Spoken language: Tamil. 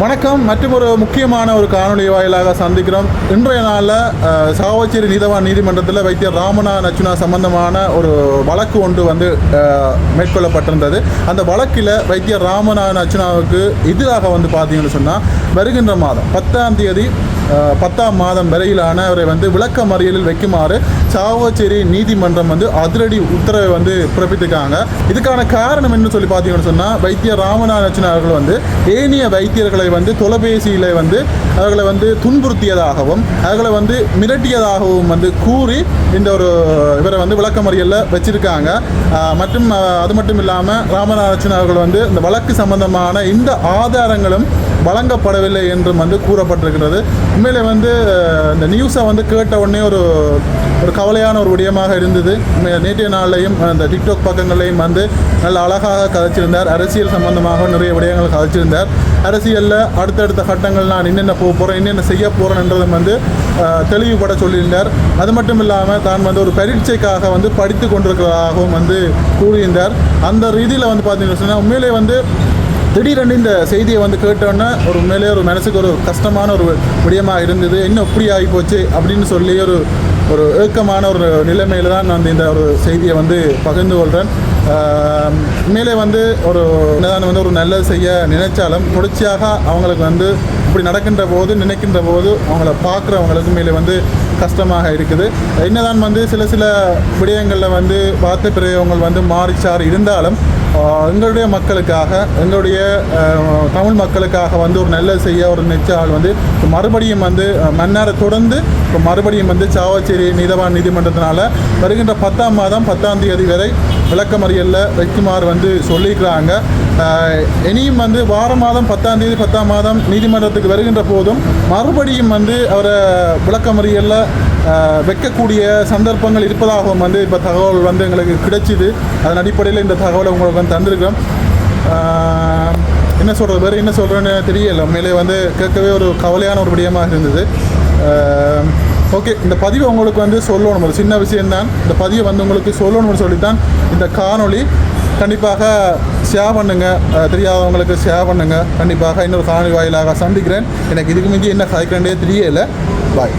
வணக்கம். மற்றும் ஒரு முக்கியமான ஒரு காணொளி வாயிலாக சந்திக்கிறோம். இன்றைய நாளில் சாவச்சேரி நீதவான் நீதிமன்றத்தில் வைத்தியர் ராமனா நச்சுனா சம்பந்தமான ஒரு வழக்கு ஒன்று வந்து மேற்கொள்ளப்பட்டிருந்தது. அந்த வழக்கில் வைத்தியர் ராமனா நச்சுனாவுக்கு எதிராக வந்து பார்த்தீங்கன்னு சொன்னால் வருகின்ற மாதம் பத்தாம் தேதி பத்தாம் மாதம் வரையிலான அவரை வந்து விளக்க மறியலில் வைக்குமாறு சாவச்சேரி நீதிமன்றம் வந்து அதிரடி உத்தரவை வந்து பிறப்பித்திருக்காங்க. இதுக்கான காரணம் என்ன சொல்லி பார்த்தீங்கன்னு சொன்னால் வைத்தியர் ராமநாதன் அவர்கள் வந்து ஏனைய வைத்தியர்களை வந்து தொலைபேசியில் வந்து அவர்களை வந்து துன்புறுத்தியதாகவும் அவர்களை வந்து மிரட்டியதாகவும் வந்து கூறி இந்த ஒரு இவரை வந்து விளக்கமறியலில் வச்சிருக்காங்க. மற்றும் அது மட்டும் இல்லாமல் ராமநாதன் அவர்கள் வந்து இந்த வழக்கு சம்பந்தமான இந்த ஆதாரங்களும் வழங்கப்படவில்லை என்றும் வந்து கூறப்பட்டிருக்கிறது. உண்மையிலே வந்து இந்த நியூஸை வந்து கேட்ட உடனே ஒரு ஒரு கவலையான ஒரு விடயமாக இருந்தது. நேற்றைய நாளையும் அந்த டிக்டாக் பக்கங்களையும் வந்து நல்ல அழகாக கதைச்சிருந்தார். அரசியல் சம்பந்தமாக நிறைய விடயங்கள் கதைச்சிருந்தார். அரசியலில் அடுத்தடுத்த கட்டங்கள் நான் என்னென்ன போக போகிறேன் என்னென்ன செய்ய போகிறேன்றதும் வந்து தெளிவுபட சொல்லியிருந்தார். அது மட்டும் இல்லாமல் தான் வந்து ஒரு பரீட்சைக்காக வந்து படித்து கொண்டிருக்கிறதாகவும் வந்து கூறியிருந்தார். அந்த ரீதியில் வந்து பார்த்தீங்கன்னு உண்மையிலே வந்து திடீரென்று இந்த செய்தியை வந்து கேட்டோன்னே ஒரு உண்மையிலே ஒரு மனசுக்கு ஒரு கஷ்டமான ஒரு விடயமாக இருந்தது. இன்னும் இப்படி ஆகி போச்சு அப்படின்னு சொல்லி ஒரு ஒரு ஏக்கமான ஒரு நிலைமையில் தான் நான் இந்த ஒரு செய்தியை வந்து பகிர்ந்து கொள்கிறேன் மேலே உண்மையிலே வந்து ஒரு என்னதான் வந்து ஒரு நல்லது செய்ய நினைச்சாலும் தொடர்ச்சியாக அவங்களுக்கு வந்து இப்படி நடக்கின்ற போது நினைக்கின்ற போது அவங்கள பார்க்குறவங்களுக்கு மேலே வந்து கஷ்டமாக இருக்குது. என்னதான் வந்து சில சில விடயங்களில் வந்து வார்த்தை பிரயோகங்கள் வந்து மாறிச்சார் இருந்தாலும் எங்களுடைய மக்களுக்காக எங்களுடைய தமிழ் மக்களுக்காக வந்து ஒரு நல்ல செய்ய ஒரு நிச்சய ஆள் வந்து இப்போ மறுபடியும் வந்து மன்னார மன்னாரை தொடர்ந்து இப்போ மறுபடியும் வந்து சாவச்சேரி நீதவான் நீதிமன்றத்தினால வருகின்ற பத்தாம் மாதம் பத்தாம் தேதி வரை விளக்கமறியலில் வைக்குமாறு வந்து சொல்லியிருக்கிறாங்க. இனியும் வந்து வார மாதம் பத்தாம் தேதி பத்தாம் மாதம் நீதிமன்றத்துக்கு வருகின்ற போதும் மறுபடியும் வந்து அவரை விளக்கமறியலில் வைக்கக்கூடிய சந்தர்ப்பங்கள் இருப்பதாகவும் வந்து இப்போ தகவல் வந்து எங்களுக்கு கிடைச்சிது. அதன் அடிப்படையில் இந்த தகவலை உங்களுக்கு வந்து தந்திருக்கிறோம். என்ன சொல்கிறது வேறு என்ன சொல்கிறேன்னு தெரியல. உண்மையிலே வந்து கேட்கவே ஒரு கவலையான ஒரு விடயமாக இருந்தது. ஓகே இந்த பதிவை உங்களுக்கு வந்து சொல்லணும். ஒரு சின்ன விஷயம்தான். இந்த பதிவை வந்து உங்களுக்கு சொல்லணும்னு சொல்லித்தான் இந்த காணொளி கண்டிப்பாக ஷேர் பண்ணுங்கள் தெரியாதவங்களுக்கு ஷேர் பண்ணுங்கள் கண்டிப்பாக இன்னொரு காணொலி வாயிலாக சந்திக்கிறேன். எனக்கு இதுக்கு மிஞ்சி என்ன கதைக்கிறேன்டே தெரியலை. பாய்